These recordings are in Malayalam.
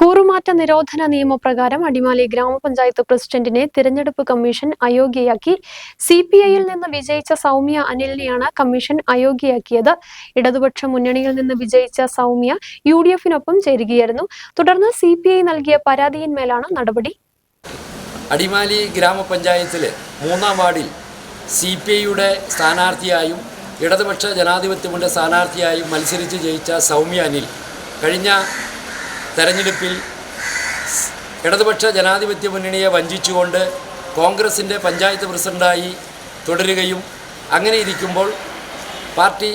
കൂറുമാറ്റ നിരോധന നിയമപ്രകാരം അടിമാലി ഗ്രാമപഞ്ചായത്ത് പ്രസിഡന്റിനെ തിരഞ്ഞെടുപ്പ് കമ്മീഷൻ അയോഗ്യയാക്കി. സി പി ഐയിൽ നിന്ന് വിജയിച്ച സൗമ്യ അനിലിനെയാണ് കമ്മീഷൻ അയോഗ്യയാക്കിയത്. ഇടതുപക്ഷ മുന്നണിയിൽ നിന്ന് വിജയിച്ച സൗമ്യ യു ഡി എഫിനൊപ്പം ചേരുകയായിരുന്നു. തുടർന്ന് സി പി ഐ നൽകിയ പരാതിയിന്മേലാണ് നടപടി. അടിമാലി ഗ്രാമപഞ്ചായത്തിലെ മൂന്നാം വാർഡിൽ സി പി ഐയുടെ സ്ഥാനാർത്ഥിയായും ഇടതുപക്ഷ ജനാധിപത്യമുണ്ട് സ്ഥാനാർത്ഥിയായും മത്സരിച്ച് ജയിച്ച സൗമ്യ അനിൽ കഴിഞ്ഞ തെരഞ്ഞെടുപ്പിൽ ഇടതുപക്ഷ ജനാധിപത്യ മുന്നണിയെ വഞ്ചിച്ചുകൊണ്ട് കോൺഗ്രസിന്റെ പഞ്ചായത്ത് പ്രസിഡന്റായി തുടരുകയും അങ്ങനെ ഇരിക്കുമ്പോൾ പാർട്ടി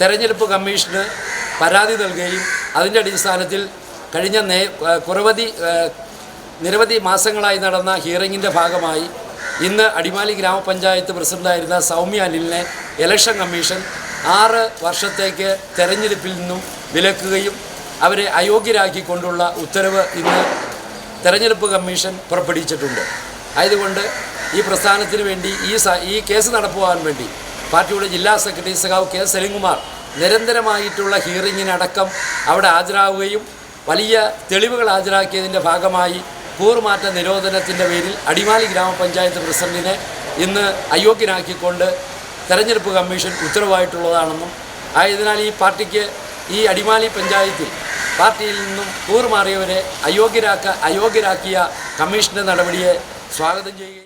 തെരഞ്ഞെടുപ്പ് കമ്മീഷന് പരാതി നൽകുകയും അതിന്റെ അടിസ്ഥാനത്തിൽ കഴിഞ്ഞ നേ കുറവധി നിരവധി മാസങ്ങളായി നടന്ന ഹിയറിങ്ങിന്റെ ഭാഗമായി ഇന്ന് അടിമാലി ഗ്രാമപഞ്ചായത്ത് പ്രസിഡന്റായിരുന്ന സൗമ്യ അനിലിനെ ഇലക്ഷൻ കമ്മീഷൻ ആറ് വർഷത്തേക്ക് തെരഞ്ഞെടുപ്പിൽ നിന്നും വിലക്കുകയും അവരെ അയോഗ്യരാക്കിക്കൊണ്ടുള്ള ഉത്തരവ് ഇന്ന് തെരഞ്ഞെടുപ്പ് കമ്മീഷൻ പുറപ്പെടുവിച്ചിട്ടുണ്ട്. ആയതുകൊണ്ട് ഈ പ്രസ്ഥാനത്തിന് വേണ്ടി ഈ ഈ കേസ് നടപ്പുവാൻ വേണ്ടി പാർട്ടിയുടെ ജില്ലാ സെക്രട്ടറി സഖാവ് കെ സലിംകുമാർ നിരന്തരമായിട്ടുള്ള ഹിയറിങ്ങിനടക്കം അവിടെ ഹാജരാവുകയും വലിയ തെളിവുകൾ ഹാജരാക്കിയതിന്റെ ഭാഗമായി കൂറുമാറ്റ നിരോധനത്തിന്റെ പേരിൽ അടിമാലി ഗ്രാമപഞ്ചായത്ത് പ്രസിഡന്റിനെ ഇന്ന് അയോഗ്യനാക്കിക്കൊണ്ട് തെരഞ്ഞെടുപ്പ് കമ്മീഷൻ ഉത്തരവായിട്ടുള്ളതാണെന്നും ആയതിനാൽ ഈ പാർട്ടിക്ക് ഈ അടിമാലി പഞ്ചായത്തിൽ പാർട്ടിയിൽ നിന്നും കൂറുമാറിയവരെ അയോഗ്യരാക്ക അയോഗ്യരാക്കിയ കമ്മീഷന്റെ നടപടിയെ സ്വാഗതം ചെയ്യുകയും